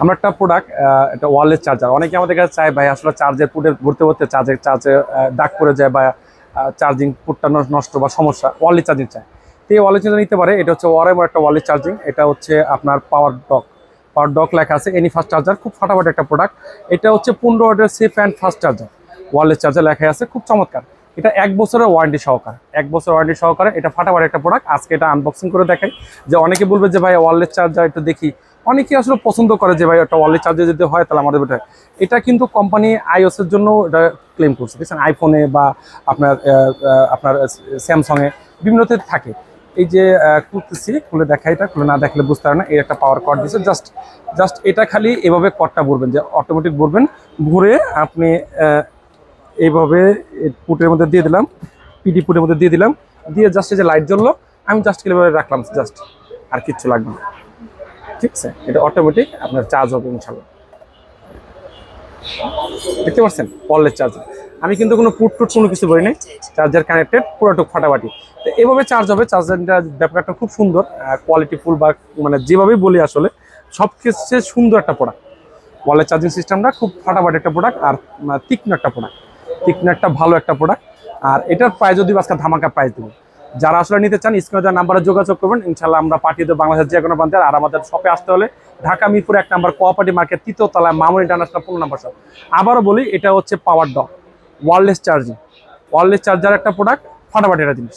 আমরা একটা প্রোডাক্ট এটা ওয়ারলেস চার্জার অনেকে আমাদের কাছে চায়, ভাই, আসলে চার্জের পুটে ঘুরতে ঘুরতে চার্জের চার্জে দাগ পড়ে যায় বা চার্জিং পুটটা নষ্ট বা সমস্যা ওয়ারলেস চার্জিং চায়। তো এই ওয়ারলেস চার্জার নিতে পারে, এটা হচ্ছে ওয়ারেমর একটা ওয়ারলেস চার্জিং এটা হচ্ছে আপনার পাওয়ার ডক পাওয়ার ডক লেখা আছে এনি ফাস্ট চার্জার খুব ফাটাফাটি একটা প্রোডাক্ট এটা হচ্ছে পনেরো ওয়াটের safe and fast charger wireless charger লেখা আছে, খুব চমৎকার। এটা এক বছরের ওয়ারেন্টি সহকারে। এক বছর ওয়ারেন্টি সহকারে এটা ফাটাফাটি একটা প্রোডাক্ট আজকে এটা আনবক্সিং করে দেখাই। যে অনেকে বলবে যে, ভাই ওয়ারলেস চার্জার একটু দেখি। অনেকেই আসলে পছন্দ করে যে ভাই একটা ওয়ারলেস চার্জে যদি হয় তাহলে আমাদের এটা এটা কিন্তু কোম্পানি আইওএস এর জন্য এটা ক্লেম করছে, বুঝছেন? আইফোনে বা আপনার আপনার স্যামসংয়ে বিভিন্নতে থাকে। এই যে খুলতেছি, খুলে দেখা এটা, খুলে না দেখলে বুঝতে পারে না, এই একটা পাওয়ার কর্ড দিচ্ছে জাস্ট জাস্ট এটা খালি এভাবে কর্ডটা ভরবেন, যে অটোমেটিক ভরবেন, ভরে আপনি এইভাবে পুটের মধ্যে দিয়ে দিলাম পিডি পুটের মধ্যে দিয়ে দিলাম, দিয়ে জাস্ট এই যে লাইট জ্বললো, আমি জাস্ট এভাবে রাখলাম জাস্ট আর কিচ্ছু লাগবে না। ঠিক আছে এটা অটোমেটিক আপনার চার্জ হবে ইনশাল্লাহ দেখতে পাচ্ছেন? ওয়ারলেস চার্জার আমি কিন্তু কোনো পুট টুট কোনো কিছু বলি চার্জার কানেক্টেড পুরোটুক ফাটাফাটি। তো এভাবে চার্জ হবে। চার্জারটা ব্যাপারটা খুব সুন্দর কোয়ালিটি ফুল বা মানে যেভাবেই বলি আসলে সব কিছু সুন্দর একটা প্রোডাক্ট ওয়ালের চার্জিং সিস্টেমটা খুব ফাটাফাটি একটা প্রোডাক্ট আর তীক্ষ্ণ একটা প্রোডাক্ট তীক্ষ্ণ একটা ভালো একটা প্রোডাক্ট আর এটার প্রাইস যদি আজকে ধামাকা প্রাইস দেবো যারা আসলে নিতে চান, স্ক্রিনে দেওয়া নাম্বারে যোগাযোগ করবেন। ইনশাল্লাহ আমরা পাঠিয়ে দেবো বাংলাদেশের যে কোনো প্রান্তে। আর আমাদের শপে আসতে হলে ঢাকা, মিরপুর এক নাম্বার কোয়াপাটি মার্কেট, তৃতীয় তলায় মামুন ইন্টারন্যাশনাল পনেরো নাম্বার শপ আবারও বলি, এটা হচ্ছে power dock wireless charging wireless charger একটা প্রোডাক্ট ফাটাফাটি একটা জিনিস।